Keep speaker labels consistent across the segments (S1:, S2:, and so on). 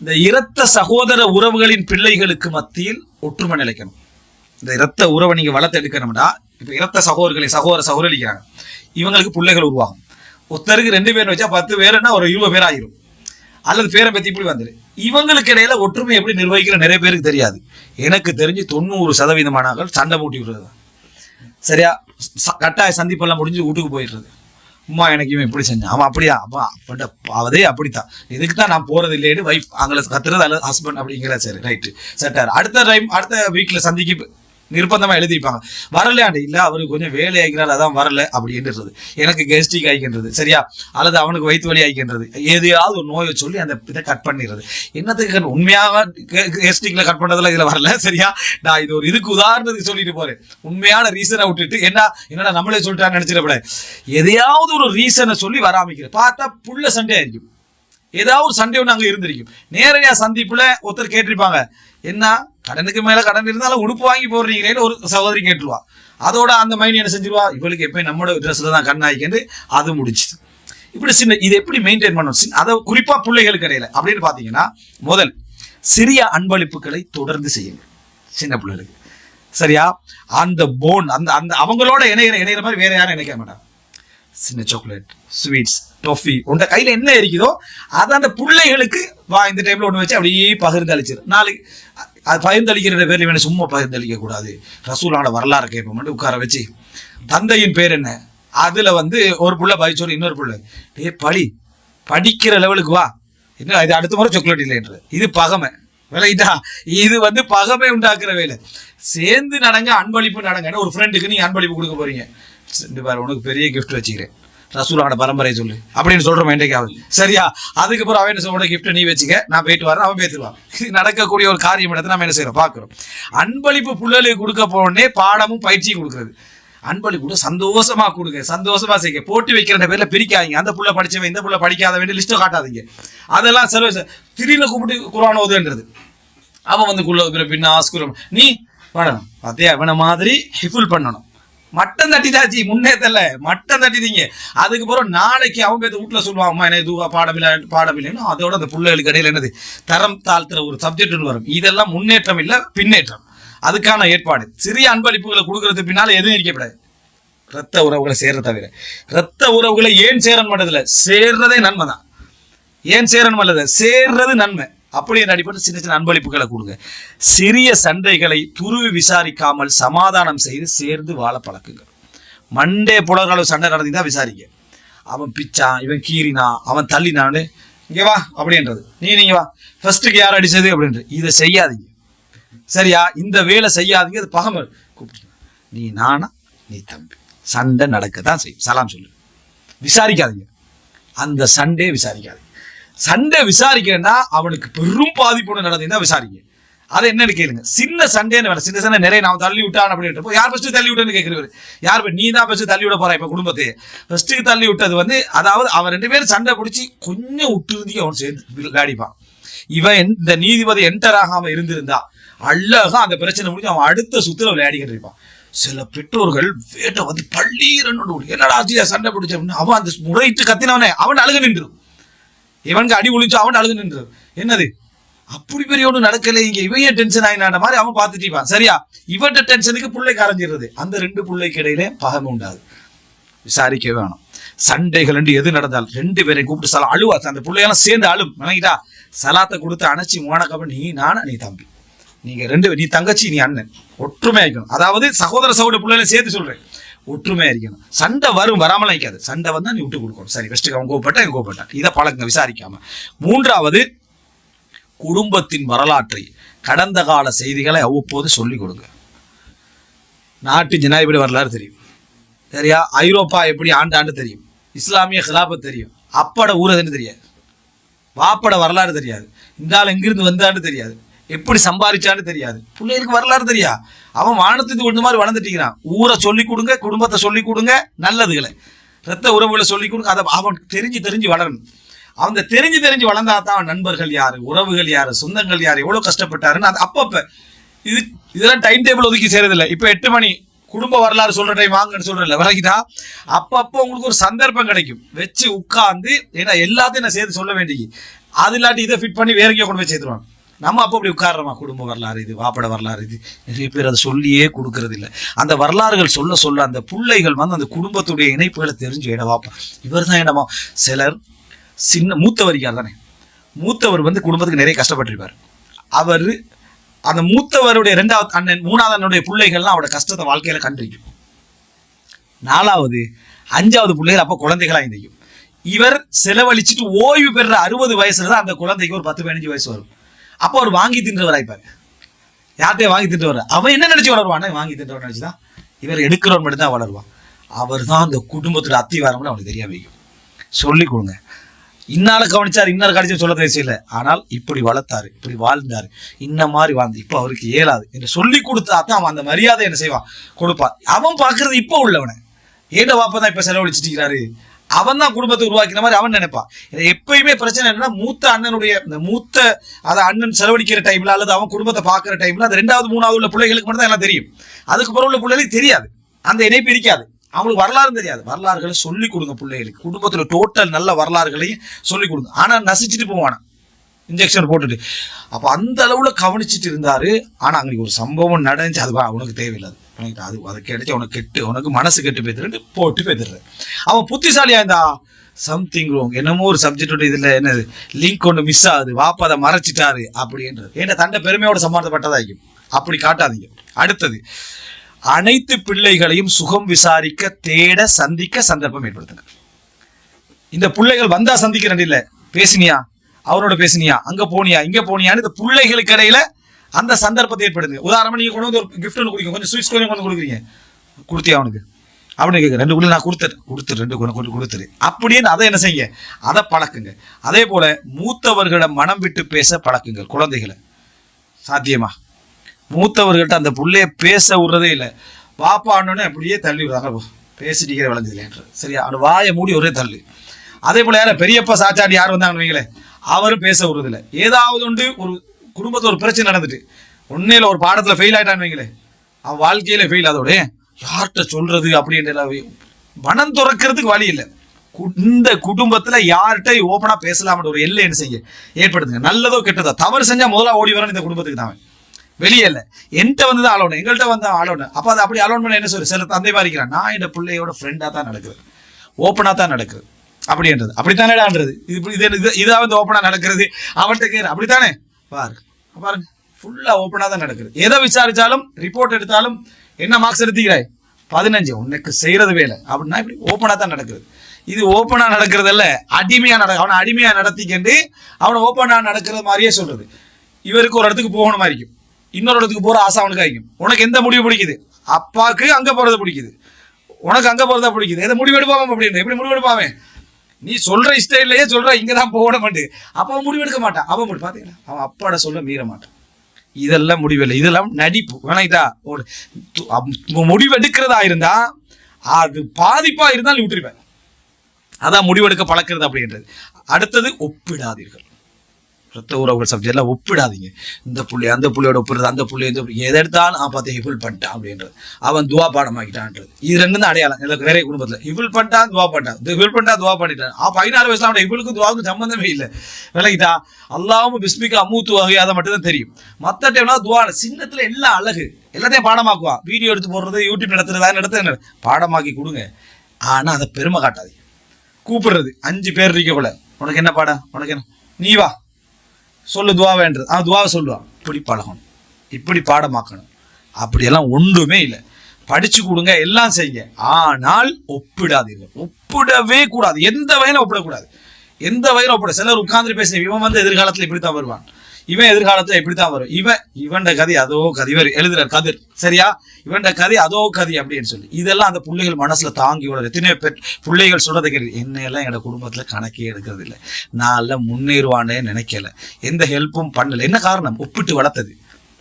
S1: இந்த இரத்த சகோதர உறவுகளின் பிள்ளைகளுக்கு மத்தியில் ஒற்றுமை நிலைக்கணும். இந்த இரத்த உறவை நீங்க வளர்த்தெடுக்கணும்னா இப்ப இரத்த சகோதரர்களை சகோதர சகோதரிக்கிறாங்க இவங்களுக்கு பிள்ளைகள் உருவாகும். ஒருத்தருக்கு ரெண்டு பேர் வச்சா பத்து பேருன்னா ஒரு இருபது பேர் ஆகிரும் அல்லது பேரை பத்தி இப்படி வந்துரு. இவங்களுக்கு இடையில ஒற்றுமை எப்படி நிர்வகிக்கிற நிறைய பேருக்கு தெரியாது. எனக்கு தெரிஞ்சு தொண்ணூறு சதவீதமானவர்கள் சண்டை மூட்டி விடுறது சரியா? ச- கட்டாய சந்திப்பெல்லாம் முடிஞ்சு வீட்டுக்கு போயிடுறது. அம்மா எனக்கு இவன் இப்படி செஞ்சான். அவன் அப்படியா அப்பா அப்பட அவதே அப்படித்தான். இதுக்கு தான் நான் போறது இல்லைன்னு வைஃப் அவங்கள கத்துறது அல்லது ஹஸ்பண்ட் அப்படிங்கிற சரி ரைட்டு செட்டார் அடுத்த டைம் அடுத்த வீக்ல சந்திக்கு நிர்பந்தமா எழுதிருப்பாங்க வரலையாண்டு இல்ல அவருக்கு கொஞ்சம் வேலை ஆகிக்கிறார் அதான் வரல அப்படின்றது எனக்கு கெஸ்டிக் ஆகிக்கின்றது சரியா? அல்லது அவனுக்கு வயிற்று வலி ஆகிக்கின்றது எதையாவது ஒரு நோயை சொல்லி அந்த இதை கட் பண்ணிடுறது. என்னத்துக்கு உண்மையாக கெஸ்டிக்ல கட் பண்ணதெல்லாம் இதுல வரல சரியா? நான் இது ஒரு இதுக்கு உதாரணத்துக்கு சொல்லிட்டு போறேன். உண்மையான ரீசனை விட்டுட்டு என்ன? என்னடா நம்மளே சொல்லிட்டான்னு நினைச்சிடப்பட எதையாவது ஒரு ரீசனை சொல்லி வராமிக்கிறேன். பார்த்தா புள்ள சண்டே ஆയിരിக்கும் ஏதாவது ஒரு சண்டே ஒன்று அங்கே இருந்திருக்கும். நேரடியாக சந்திப்பில் ஒருத்தர் கேட்டிருப்பாங்க. என்ன? கடனுக்கு மேல கடன் இருந்தாலும் உடுப்பு வாங்கி போடுறீங்களேன்னு ஒரு சகோதரி கேட்டுருவா. அதோட அந்த மைண்ட் என்ன செஞ்சிருவா? இவளுக்கு எப்பயும் நம்மளோட ட்ரெஸ்ல தான் கண் ஆகிக்கிட்டு அது முடிச்சுது. இப்படி சின்ன இது எப்படி மெயின்டைன் பண்ணணும்? சின்ன- அதை குறிப்பா பிள்ளைகளுக்கு இடையில. அப்படின்னு பாத்தீங்கன்னா முதல் சிறிய அன்பளிப்புகளை தொடர்ந்து செய்யுங்க. சின்ன பிள்ளைகளுக்கு. சரியா? அந்த போன் அந்த அந்த அவங்களோட இணையிற இணையிற மாதிரி வேற யாரும் இணைக்க மாட்டாங்க. சின்ன சாக்லேட் ஸ்வீட்ஸ் டொஃபி உண்ட கையில் என்ன இருக்குதோ அதை அந்த பிள்ளைகளுக்கு வா இந்த டைமில் ஒன்று வச்சு அப்படியே பகிர்ந்தளிச்சிரு. நாளைக்கு அது பகிர்ந்து அளிக்கிற வேணும் சும்மா பகிர்ந்தளிக்க கூடாது. ரசூலான வரலாறு கேட்போம். உட்கார வச்சு தந்தையின் பேர் என்ன? அதில் வந்து ஒரு பிள்ளை பதிச்சோறு இன்னொரு பிள்ளை. டே பழி படிக்கிற லெவலுக்கு வா. என்ன இது அடுத்த முறை சாக்லேட் இல்லைன்றது இது பகமை. விளையிட்டா இது வந்து பகமை உண்டாக்குற வேலை. சேர்ந்து நடங்க அன்பளிப்பு நடங்கன்னு ஒரு ஃப்ரெண்டுக்கு நீங்கள் அன்பளிப்பு கொடுக்க போறீங்க. பாரு உனக்கு பெரிய கிஃப்ட் வச்சுக்கிறேன். ரசூலோட பரம்பரை சொல்லு. அப்படின்னு சொல்கிறோம் என்றைக்காவது. சரியா? அதுக்கப்புறம் அவன் என்ன சொல்ல கிஃப்ட்டை நீ வச்சுக்க. நான் போயிட்டு வரேன் அவன் பேத்துருவான் இது நடக்கக்கூடிய ஒரு காரியம் இடத்தை நம்ம என்ன செய்யறோம்? பார்க்குறோம். அன்பளிப்பு புள்ளலுக்கு கொடுக்க போனே பாடமும் பயிற்சியும் கொடுக்குறது. அன்பளி கூட சந்தோஷமா கொடுங்க. சந்தோஷமா செய்யுங்க. போட்டி வைக்கிற பேர்ல பிரிக்காதீங்க. அந்த புள்ள படிச்சவன் இந்த புள்ள படிக்காதவன் லிஸ்ட்டை காட்டாதீங்க. அதெல்லாம் செலவு திடீர்னு கூப்பிட்டு குரான் ஓதுன்றது அவன் வந்து குள்ள பின்ன ஆஸ்குரம். நீ பண்ணணும் அதே அவனை மாதிரி ஹிஃபுல் பண்ணணும். மட்டம் தட்டிட்டாச்சு முன்னேத்தல மட்டம் தட்டிட்டீங்க. அதுக்கப்புறம் நாளைக்கு அவங்க பேர் வீட்டுல சொல்லுவாங்க அம்மா என்ன இதுவா பாடமில்லை பாடமில்லைன்னு அதோட அந்த பிள்ளைகளுக்கு இடையில என்னது? தரம் தாழ்த்துற ஒரு சப்ஜெக்ட் வரும். இதெல்லாம் முன்னேற்றம் இல்லை பின்னேற்றம். அதுக்கான ஏற்பாடு. சிறிய அன்பளிப்புகளை கொடுக்கறதுக்கு பின்னால் எதுவும் இருக்கப்படாது ரத்த உறவுகளை சேர்ற தவிர. ரத்த உறவுகளை ஏன் சேரன் பண்ணதில்லை சேர்றதே நன்மை தான் ஏன் சேரன் அல்லது சேர்றது நன்மை. அப்படி என்ற அடிப்படை சின்ன சின்ன அன்பளிப்புகளை கொடுங்க. சிறிய சண்டைகளை துருவி விசாரிக்காமல் சமாதானம் செய்து சேர்ந்து வாழ பழக்குங்க மண்டே புலர்களவு சண்டை நடந்தீங்கன்னா விசாரிங்க. அவன் பிச்சான் இவன் கீறினா அவன் தள்ளினான்னு இங்கே வா அப்படின்றது. நீ நீங்க வா. ஃபர்ஸ்ட்டுக்கு யார் அடிச்சது அப்படின்றது. இதை செய்யாதீங்க. சரியா? இந்த வேலை செய்யாதீங்க அது பகமை கூப்பிட்டு நீ நானா? நீ தம்பி. சண்டை நடக்க தான் செய்யும். சலாம் சொல்லு. விசாரிக்காதீங்க. அந்த சண்டே விசாரிக்காதீங்க. சண்டை விசாரிக்கிறேன்னா அவனுக்கு பெரும் பாதிப்பு நடந்ததுன்னா விசாரிங்க அதை என்னன்னு கேளுங்க. சின்ன சண்டேன்னு வேலை சின்ன சண்டை நிறைய நான் தள்ளி விட்டான் அப்படின்றப்போ யார் ஃபஸ்ட்டு தள்ளி விட்டேன்னு கேட்குறவர் யார் நீ தான் ஃபஸ்ட்டு தள்ளி விட போற குடும்பத்தை? ஃபஸ்ட்டுக்கு தள்ளி விட்டது வந்து அதாவது அவன் ரெண்டு பேரும் சண்டை பிடிச்சி கொஞ்சம் விட்டுருந்தி அவன் சேர்ந்து விளையாடிப்பான். இவன் என்- இந்த நீதிபதி என்டர் ஆகாம இருந்திருந்தா அழகா அந்த பிரச்சனை முடிஞ்சு அவன் அடுத்த சுத்துல விளையாடிக்கிட்டு இருப்பான். சில பெற்றோர்கள் வேட்டை வந்து பள்ளீரன்னு என்னடா ஆச்சு? சண்டை பிடிச்ச அப்படின்னு. அவன் அந்த முறையிட்டு கத்தினவனே. அவன் அழுக நின்றுடும். இவனுக்கு அடி ஒழிச்சு அவன் அழுது நின்று என்னது? அப்படி பெரிய ஒன்று நடக்கல. இங்க இவன் டென்ஷன் ஆயினான்ற மாதிரி அவன் பார்த்துட்டு இருப்பான். சரியா? இவன்ட டென்ஷனுக்கு பிள்ளை கரைஞ்சிடுறது அந்த ரெண்டு பிள்ளைக்கு இடையில பகமை உண்டாது விசாரிக்க வேணும். சண்டைகள் ரெண்டு எது நடந்தாலும் ரெண்டு பேரையும் கூப்பிட்டு சலா அழுவா. அந்த பிள்ளையெல்லாம் சேர்ந்து அழும். நினைக்கிட்டா சலாத்தை கொடுத்து அணைச்சி மோனக்கப்புறம் நீ நானா நீ தம்பி? நீங்க ரெண்டு நீ தங்கச்சி நீ அண்ணன். ஒற்றுமையாக்கணும் அதாவது சகோதர சகோதர பிள்ளைகளை சேர்த்து சொல்றேன். ஒற்றுமையா இருக்கணும். சண்டை வரும் வராமலாம் இருக்காது. சண்டை வந்தா நீ விட்டு கொடுக்கணும். சரி ஃபர்ஸ்ட் அவன் கோப்பட்டா இவன் இதை பழங்க விசாரிக்காம. மூன்றாவது குடும்பத்தின் வரலாற்றை கடந்த கால செய்திகளை அவ்வப்போது சொல்லிக் கொடுங்க. நாட்டு ஜனாதிபதி வரலாறு தெரியும். சரியா? ஐரோப்பா எப்படி ஆண்டாண்டு தெரியும். இஸ்லாமிய கிலாபத் தெரியும். அப்பட ஊரதுன்னு தெரியாது. வாப்பட வரலாறு தெரியாது. இந்த ஆள் எங்கிருந்து வந்தான்னு தெரியாது. எப்படி சம்பாதிச்சான்னு தெரியாது. பிள்ளைகளுக்கு வரலாறு தெரியா? அவன் வானத்துக்கு கொண்டு மாதிரி வளர்ந்துட்டீங்கிறான் ஊரை சொல்லி கொடுங்க குடும்பத்தை சொல்லி கொடுங்க நல்லதுகளை. ரத்த உறவுகளை சொல்லி கொடுங்க அதை அவன் தெரிஞ்சு தெரிஞ்சு வளரணும். அவங்க தெரிஞ்சு தெரிஞ்சு வளர்ந்தா தான் நண்பர்கள் யாரு உறவுகள் யாரு சொந்தங்கள் யாரு எவ்வளோ கஷ்டப்பட்டாருன்னு அது அப்பப்போ இது இதெல்லாம் டைம் டேபிள் ஒதுக்கி செய்யறதில்ல இப்போ எட்டு மணி குடும்ப வரலாறு சொல்ற டைம் வாங்கன்னு சொல்றல விலகிதா அப்பப்போ உங்களுக்கு ஒரு சந்தர்ப்பம் கிடைக்கும். வச்சு உட்காந்து ஏன்னா எல்லாத்தையும் நான் சேர்த்து சொல்ல வேண்டிய அது இல்லாட்டி இதை ஃபிட் பண்ணி வேற எங்கேயோ கொண்டு போய் சேர்த்துருவாங்க. நம்ம அப்போ அப்படி உட்கார்றோமா? குடும்ப வரலாறு இது வாப்பட வரலாறு இது. நிறைய பேர் அதை சொல்லியே கொடுக்கறது இல்லை அந்த வரலாறுகள் சொல்ல சொல்ல அந்த பிள்ளைகள் வந்து அந்த குடும்பத்துடைய இணைப்புகளை தெரிஞ்சு என்ன வாப்பா. இவர் தான் என்னமா சிலர் சின்ன மூத்தவர் யார் தானே மூத்தவர் வந்து குடும்பத்துக்கு நிறைய கஷ்டப்பட்டிருப்பார். அவர் அந்த மூத்தவருடைய ரெண்டாவது அண்ணன் மூணாவது அண்ணனுடைய பிள்ளைகள்லாம் அவரோட கஷ்டத்தை வாழ்க்கையில் கண்டிக்கும். நாலாவது அஞ்சாவது பிள்ளைகள் அப்போ குழந்தைகளாக இருந்திக்கும் இவர் செலவழிச்சிட்டு ஓய்வு பெறுற அறுபது வயசுல தான் அந்த குழந்தைக்கு ஒரு பத்து பதினஞ்சு வயசு வரும். அப்போ அவர் வாங்கி தின்றவராய்ப்பாரு யார்கிட்டயும் வாங்கி தின்றவர்? அவன் என்ன நினைச்சு வளருவான் வாங்கி தின்றவர் நினைச்சுதான் இவர் எடுக்கிறவன் மட்டும் தான் வளருவான். அவர் தான் அந்த குடும்பத்தோட அத்திவாரம்னு அவனுக்கு தெரியாம வைக்கும் சொல்லி கொடுங்க. இன்னால கவனிச்சார் இன்னார் கடிச்சு சொல்ல தேவையில்லை இல்லை. ஆனால் இப்படி வளர்த்தாரு இப்படி வாழ்ந்தாரு. இந்த மாதிரி வாழ்ந்து இப்போ அவருக்கு இயலாது. என்று சொல்லி கொடுத்தா தான் அவன் அந்த மரியாதை என்ன செய்வான்? கொடுப்பான். அவன் பார்க்கறது இப்போ உள்ளவனை. ஏண்ட வாப்பா தான் இப்போ செலவழிச்சிட்டு இருக்கிறாரு? அவன் தான் குடும்பத்தை உருவாக்கின மாதிரி அவன் நினைப்பான். எப்பயுமே பிரச்சனை என்னன்னா மூத்த அண்ணனுடைய இந்த மூத்த அதை அண்ணன் செலவழிக்கிற டைம்ல அல்லது அவன் குடும்பத்தை பார்க்குற டைம்ல அந்த ரெண்டாவது மூணாவது உள்ள பிள்ளைகளுக்கு மட்டும் தான் எல்லாம் தெரியும். அதுக்கு பிறகு உள்ள பிள்ளைகளுக்கு தெரியாது. அந்த இணைப்பு இருக்காது. அவங்களுக்கு வரலாறு தெரியாது. வரலாறுகளை சொல்லி கொடுங்க பிள்ளைகளுக்கு. குடும்பத்தில் டோட்டல் நல்ல வரலாறுகளையும் சொல்லி கொடுங்க. ஆனால் நசிச்சுட்டு போவானா? இன்ஜெக்ஷன் போட்டுட்டு. அப்போ அந்த அளவில் கவனிச்சிட்டு இருந்தாரு. ஆனால் அங்கே ஒரு சம்பவம் நடந்துச்சு. அது அவனுக்கு தேவையில்லாது. உனக்கு அது அதை கிடைச்சி உனக்கு கெட்டு உனக்கு மனசு கெட்டு போய்த்துட்டு போட்டு போய்த்துடுற அவன் புத்திசாலியா இருந்தா சம்திங் ரோங் என்னமோ ஒரு சப்ஜெக்டோட இதில் என்னது லிங்க் ஒன்று மிஸ் ஆகுது வாப்பா அதை மறைச்சிட்டாரு அப்படின்றது. ஏன்னா தண்டை பெருமையோட சம்பந்தப்பட்டதா அப்படி காட்டாதீங்க. அடுத்தது அனைத்து பிள்ளைகளையும் சுகம் விசாரிக்க தேட சந்திக்க சந்தர்ப்பம் ஏற்படுத்துங்க இந்த பிள்ளைகள் வந்தா சந்திக்கிறேன் இல்லை. பேசினியா? அவரோட பேசினியா? அங்க போனியா? இங்க போனியான்னு இந்த பிள்ளைகளுக்கு இடையில அந்த சந்தர்ப்பத்தை ஏற்படுது உதாரணமா நீங்கள் கொண்டு வந்து ஒரு கிஃப்ட் ஒன்று குடிக்கும் கொஞ்சம் ஸ்வீட்ஸ் கொஞ்சம் கொண்டு கொடுக்குறீங்க. கொடுத்தியா அவனுக்கு? அப்படின்னு கேட்க ரெண்டு குள்ள நான் கொடுத்துரு கொடுத்துரு ரெண்டு குணம் கொண்டு கொடுத்துரு அப்படின்னு அதை என்ன செய்யுங்க? அதை பழக்குங்க. அதே போல் மூத்தவர்களை மனம் விட்டு பேச பழக்குங்க. குழந்தைகளை. சாத்தியமா? மூத்தவர்கள்ட்ட அந்த புள்ளைய பேச விடுறதே இல்லை. பாப்பான்னு அப்படியே தள்ளி விடுறாங்க. போ, பேசிட்டீங்கிற விளங்குதில்லைன்ற சரியா? அவன் வாயை மூடி ஒரே தள்ளு. அதே போல் யார பெரியப்பா சாச்சாண்டி யார் வந்தாங்கன்னு வைங்களேன். அவரும் பேச விடுறதில்ல. ஏதாவது உண்டு ஒரு குடும்பத்தில் ஒரு பிரச்சனை நடந்துட்டு உண்மையில ஒரு பாடத்தில் ஃபெயில் ஆயிட்டான்னு வைங்களேன் அவன் வாழ்க்கையில ஃபெயில் அதோட யார்கிட்ட சொல்றது? அப்படின்ற மனம் துறக்கிறதுக்கு வழி இல்லை. இந்த குடும்பத்துல யார்கிட்ட ஓப்பனா பேசலாம்ன்ற ஒரு எல்லை என்ன செய்ய? ஏற்படுத்துங்க. நல்லதோ கெட்டதோ தவறு செஞ்சா முதல்ல ஓடி வரணும் இந்த குடும்பத்துக்கு தான் வெளியே இல்லை. என்கிட்ட வந்து தான் ஆளோணும் எங்கள்கிட்ட வந்து ஆளோணும் அப்போ அதை அப்படி அலோன் பண்ண என்ன சொல்லு சில தந்தை மாதிரி நான் என் பிள்ளையோட ஃப்ரெண்டாக தான் நடக்குது ஓப்பனாக தான் நடக்குது அப்படின்றது. அப்படித்தானேடான்றது? இது இது இதாக வந்து ஓப்பனாக நடக்கிறது. அவன்கிட்ட கேர் அப்படித்தானே? பாருங்க பாருங்க ஃபுல்லாக ஓப்பனாக தான் நடக்குது. எதை விசாரிச்சாலும் ரிப்போர்ட் எடுத்தாலும் என்ன மார்க்ஸ் எடுத்துக்கிறாய்? பதினஞ்சு. உனக்கு செய்யறது வேலை. அப்படின்னா இப்படி ஓப்பனாக தான் நடக்குது. இது ஓப்பனா நடக்கிறதல்ல அடிமையா நட அவனை அடிமையா நடத்திக்கிண்டு அவனை ஓப்பனா நடக்கிறது மாதிரியே சொல்றது. இவருக்கு ஒரு இடத்துக்கு போகணும் இருக்கும். இன்னொரு இடத்துக்கு போற ஆசை அவனுக்கு ஆகிக்கும். உனக்கு எந்த முடிவு பிடிக்குது? அப்பாவுக்கு அங்க போறது பிடிக்குது. உனக்கு அங்க போறதா பிடிக்குது. எதை முடிவெடுப்பாம அப்படின்னு எப்படி முடிவெடுப்பாமே நீ சொல்ற இஷ்டம் இல்லையே சொல்ற இங்க தான் போக மாட்டேன் அப்ப அவன் முடிவு எடுக்க மாட்டான். அவன் முடி பாத்தீங்களா? அவன் அப்பாட சொல்ல மீற மாட்டான். இதெல்லாம் முடிவில்லை இதெல்லாம் நடிப்பு. வேணாயிட்டா முடிவெடுக்கிறதா அம்- முடிவு எடுக்கிறதா இருந்தா அது பாதிப்பா இருந்தாலும் விட்டுருப்பேன் அதான் முடிவெடுக்க பழக்கிறது அப்படின்றது. அடுத்தது ஒப்பிடாதீர்கள். ரத்த உறவுகள் எல்லாம் ஒப்பிடாதீங்க. இந்த புள்ளி அந்த புள்ளியோட ஒப்பிடுறது அந்த புள்ளி இந்த புள்ளி எதை எடுத்தாலும் நான் பார்த்து ஹிபிள் பண்ணிட்டான் அப்படின்றது. அவன் துவா பாடமாக்கிட்டான்றது. இது ரெண்டு தான் அடையாளம். எனக்கு நிறைய குடும்பத்தில் ஹிபிள் பண்ணிட்டான் துவா பண்ணிட்டான். ஹிபிள் பண்ணிட்டா துவா பண்ணிட்டான். ஆ பதினாறு வயசுல அவன் ஹிபிளுக்கும் துவாவுக்கும் சம்பந்தமே இல்லை. விலகிட்டா அல்லாவும் பிஸ்மிக்கு அம்மூத்து வகை அதை மட்டும் தான் தெரியும். மற்ற டைம்னா துவா சின்னத்துல எல்லாம் அழகு. எல்லாத்தையும் பாடமாக்குவான் வீடியோ எடுத்து போடுறது யூடியூப் நடத்துறது நடத்துறது பாடமாக்கி கொடுங்க. ஆனா அதை பெருமை காட்டாது கூப்பிடுறது. அஞ்சு பேர் இருக்க உனக்கு என்ன பாடம்? உனக்கு என்ன? நீ வா. சொல்லு துவாவேன்றது அவன் துவாவை சொல்லுவான் இப்படி பழகணும். இப்படி பாடமாக்கணும். அப்படியெல்லாம் ஒன்றுமே இல்லை. படிச்சு கொடுங்க எல்லாம் செய்யுங்க. ஆனால் ஒப்பிடாதீர்கள். ஒப்பிடவே கூடாது. எந்த வகையிலும் ஒப்பிடக்கூடாது. எந்த வகையிலும் ஒப்பிட சிலர் உட்கார்ந்து பேசுறேன் இவன் வந்து எதிர்காலத்தில் இப்படித்தான் வருவான். இவன் எதிர்காலத்துல இப்படித்தான் வரும்? இவன் இவன்ட கதை அதோ கதை. இவர் எழுதுறார் கதிர். சரியா? இவன்ட கதை அதோ கதை அப்படின்னு சொல்லி. இதெல்லாம் அந்த பிள்ளைகள் மனசுல தாங்கி விடுறது எத்தனையோ பெற் பிள்ளைகள் சொல்றதை கேள்வி என்னையெல்லாம் என்னோட குடும்பத்துல கணக்கே எடுக்கிறது இல்லை நான் எல்லாம் முன்னேறுவானே நினைக்கல. எந்த ஹெல்ப்பும் பண்ணல. என்ன காரணம்? ஒப்பிட்டு வளர்த்தது.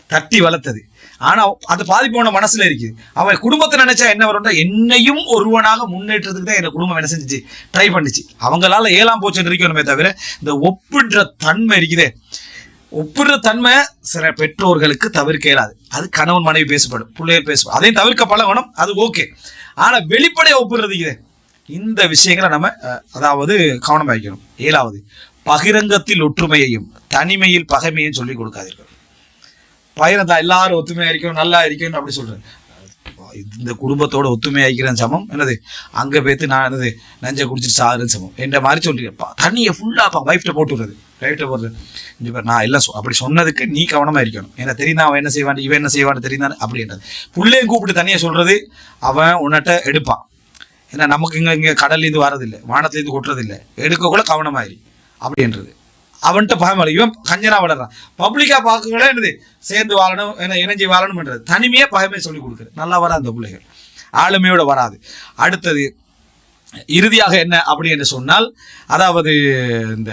S1: தட்டி வளர்த்தது. ஆனா அது பாதிப்போன மனசுல இருக்குது. அவன் குடும்பத்தை நினைச்சா என்ன வரும்னா என்னையும் ஒருவனாக முன்னேற்றத்துக்கு தான் என் குடும்பம் என்ன செஞ்சுச்சு? ட்ரை பண்ணிச்சு. அவங்களால ஏழாம் போச்சு இருக்கணுமே தவிர இந்த ஒப்பிடுற தன்மை இருக்குதே. ஒப்பிடுற தன்மை சில பெற்றோர்களுக்கு தவிர்க்க இயலாது அது கணவன் மனைவி பேசப்படும் பிள்ளைகள் பேசப்படும். அதையும் தவிர்க்க பழகணும் அது ஓகே. ஆனா வெளிப்படையை ஒப்பிடுறது இது. இந்த விஷயங்களை நம்ம அதாவது கவனம் வைக்கணும். ஏழாவது பகிரங்கத்தில் ஒற்றுமையையும் தனிமையில் பகைமையும் சொல்லிக் கொடுக்காதீர்கள். பகிரந்தா எல்லாரும் ஒத்துமையா இருக்கணும் நல்லா இருக்கணும் அப்படி சொல்றேன் இந்த குடும்பத்தோட ஒத்துமையா இருக்கிறேன் சமம். என்னது? அங்க பேத்து நான் என்னது? நஞ்சை குடிச்சிட்டு சாகுறேன் சமம். என்ற மாதிரி சொல்லிருப்பா தண்ணியை ஃபுல்லாப்பா வைஃப்ட போட்டு விடுறது. வைஃப்ட போடுறது. நான் எல்லாம் சொ- அப்படி சொன்னதுக்கு நீ கவனமா இருக்கணும். ஏன்னா தெரியுதா அவன் என்ன செய்வான் இவன் என்ன செய்வான்னு தெரியுதானே அப்படின்றது புள்ளையும் கூப்பிட்டு தனியாக சொல்றது அவன் உன்னிட்ட எடுப்பான். ஏன்னா நமக்கு இங்க இங்க கடல்லேருந்து வரதில்லை வானத்துலேருந்து கொட்டுறதில்லை. எடுக்கக்குள்ள கவனமாயிரு அப்படின்றது அவன்கிட்ட பயமலை இவன் கஞ்சனா வளர்றான். பப்ளிக்கா பார்க்கங்களே என்னது? சேர்ந்து வாழணும் என்ன இணைஞ்சி வாழணும்ன்றது. தனிமையே பயமே சொல்லி கொடுக்குறது நல்லா வரா அந்த பிள்ளைகள். ஆளுமையோட வராது. அடுத்தது இறுதியாக என்ன அப்படி என்று சொன்னால் அதாவது இந்த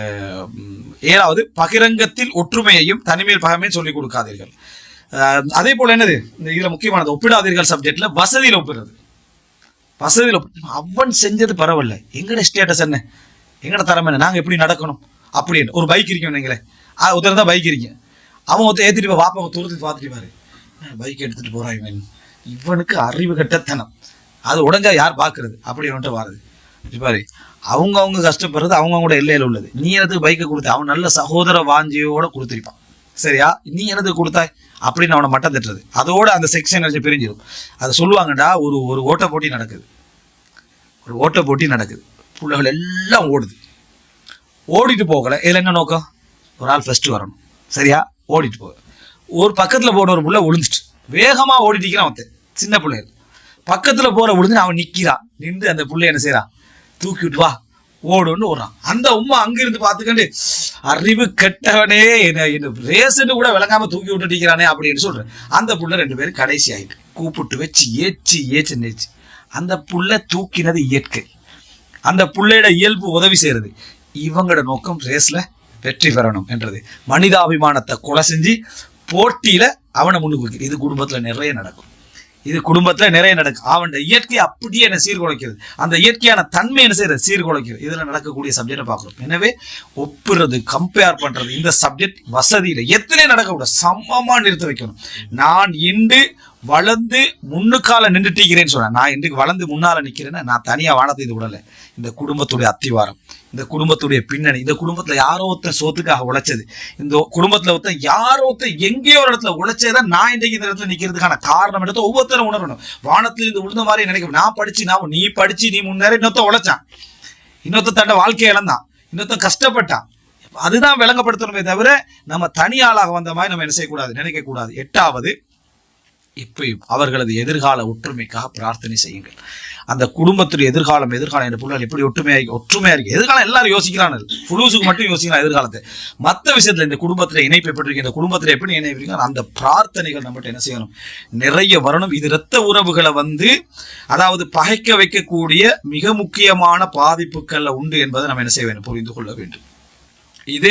S1: ஏழாவது பகிரங்கத்தில் ஒற்றுமையையும் தனிமையில் பகமையும் சொல்லிக் கொடுக்காதீர்கள். அதே போல் என்னது? இந்த இதில் முக்கியமானது ஒப்பிடாதீர்கள் சப்ஜெக்டில் வசதியில் ஒப்பிடுறது. வசதியில் அவன் செஞ்சது பரவாயில்ல. எங்கட ஸ்டேட்டஸ் என்ன? எங்கட தரம் என்ன? நாங்கள் எப்படி நடக்கணும்? அப்படின்னு ஒரு பைக் இருக்கும் நீங்களே உதரம் தான் பைக் இருக்கும் அவன் ஒருத்த ஏற்றிட்டு போய் வாப்பா தூரத்துக்கு பார்த்துட்டு பாரு. பைக் எடுத்துகிட்டு போகிறான் இவன். இவனுக்கு அறிவு கட்டத்தனம். அது உடஞ்சா யார் பார்க்கறது அப்படி வந்துட்டு வாருது. பாரு அவங்க அவங்க கஷ்டப்படுறது அவங்கவுங்களோட எல்லையில் உள்ளது. நீ எனக்கு பைக்கை கொடுத்த அவன் நல்ல சகோதர வாஞ்சியோட கொடுத்துருப்பான். சரியா? நீ எனக்கு கொடுத்தாய் அப்படின்னு அவனை மட்டம் தட்டுறது. அதோட அந்த செக்ஷன் பிரிஞ்சிடும் அதை சொல்லுவாங்கடா ஒரு ஒரு ஓட்ட போட்டி நடக்குது. ஒரு ஓட்ட போட்டி நடக்குது. பிள்ளைகள் எல்லாம் ஓடுது. ஓடிட்டு போகல. இதில் என்ன நோக்கம்? ஒரு ஆள் ஃபர்ஸ்ட் வரணும். சரியா? ஓடிட்டு போக. ஒரு பக்கத்தில் போன ஒரு புள்ள விழுந்துட்டு வேகமாக ஓடிட்டு இருக்கிறான் அவன். சின்ன பிள்ளைகள் பக்கத்தில் போகிற விழுந்து அவன் நிற்கிறான் நின்று அந்த புள்ளை என்ன செய்கிறான் தூக்கி விட்டு வா. ஓடுன்னு ஓடுறான். அந்த உமா அங்கிருந்து பார்த்துக்கண்டு அறிவு கெட்டவனே என்ன என்ன ரேசுன்னு கூட விளங்காம தூக்கி விட்டுட்டிருக்கிறானே அப்படின்னு சொல்கிறேன் அந்த புள்ள ரெண்டு பேரும் கடைசி ஆகிட்டு கூப்பிட்டு வச்சு ஏச்சு ஏச்சு நேச்சு அந்த புள்ள தூக்கினது இயற்கை. அந்த புள்ளையோட இயல்பு உதவி செய்கிறது இவங்களோட நோக்கம் ரேஸ்ல வெற்றி பெறணும் என்றது. மனிதாபிமானத்தை கொலை செஞ்சு போட்டியில அவனை முன்னுக்கு இது குடும்பத்துல நிறைய நடக்கும். இது குடும்பத்துல நிறைய நடக்கும். அவன் இயற்கை அப்படியே என்ன சீர்குலைக்கிறது. அந்த இயற்கையான தன்மை என்ன செய்யறது சீர்குலைக்கிறது. இதுல நடக்கக்கூடிய சப்ஜெக்டை பார்க்குறோம். எனவே ஒப்புறது கம்பேர் பண்றது இந்த சப்ஜெக்ட் வசதியில எத்தனை நடக்கக்கூடாது. சமமா நிறுத்த வைக்கணும். நான் இன்று வளர்ந்து முன்னுக்கால நின்றுட்டீங்கிறேன்னு சொன்னேன் நான் இன்றைக்கு வளர்ந்து முன்னால நிக்கிறேன்னா நான் தனியா வானத்தை இது விடல. இந்த குடும்பத்துடைய அத்திவாரம் இந்த குடும்பத்துடைய பின்னணி இந்த குடும்பத்துல யாரோ ஒருத்தன் சோத்துக்காக உழைச்சது இந்த குடும்பத்துல ஒருத்தன் யாரோ ஒருத்தன் எங்கேயோ ஒரு இடத்துல உழைச்சதான் நான் இன்றைக்கு இந்த இடத்துல நிக்கிறதுக்கான காரணம் எடுத்து ஒவ்வொருத்தரும் உணரணும். வானத்துல இருந்து விழுந்த மாதிரி நினைக்க நான் படிச்சு நான் நீ படிச்சு நீ முன்னேற இன்னொருத்த உழைச்சான். இன்னொருத்த தண்ட வாழ்க்கையை இழந்தான். இன்னொருத்தன் கஷ்டப்பட்டான். அதுதான் விளங்கப்படுத்தணுமே தவிர நம்ம தனி ஆளாக வந்த மாதிரி நம்ம என்ன செய்யக்கூடாது? நினைக்கக்கூடாது. எட்டாவது இப்பையும் அவர்களது எதிர்கால ஒற்றுமைக்காக பிரார்த்தனை செய்யுங்கள். அந்த குடும்பத்துடைய எதிர்காலம் எதிர்காலம் என்ற பொருள் எப்படி ஒற்றுமையாக ஒற்றுமையாக இருக்கு. எதிர்காலம் எல்லாரும் யோசிக்கிறான் புலூசுக்கு மட்டும் யோசிக்கலாம் எதிர்காலத்தை. மற்ற விஷயத்தில் இந்த குடும்பத்தில் இணைப்பு இந்த குடும்பத்தில் எப்படி இணைப்பு அந்த பிரார்த்தனைகள் நம்மகிட்ட என்ன செய்யணும்? நிறைய வரணும். இது இரத்த உறவுகளை வந்து அதாவது பகைக்க வைக்கக்கூடிய மிக முக்கியமான பாதிப்புகளில் உண்டு என்பதை நம்ம என்ன செய்ய வேண்டும்? புரிந்து கொள்ள வேண்டும். இது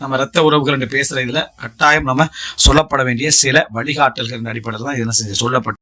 S1: நம்ம ரத்த உறவுகள் என்று பேசுகிற இதில் கட்டாயம் நம்ம சொல்லப்பட வேண்டிய சில வழிகாட்டல்கள் அடிப்படையில் தான் இதெல்லாம் செஞ்சு சொல்லப்பட்டு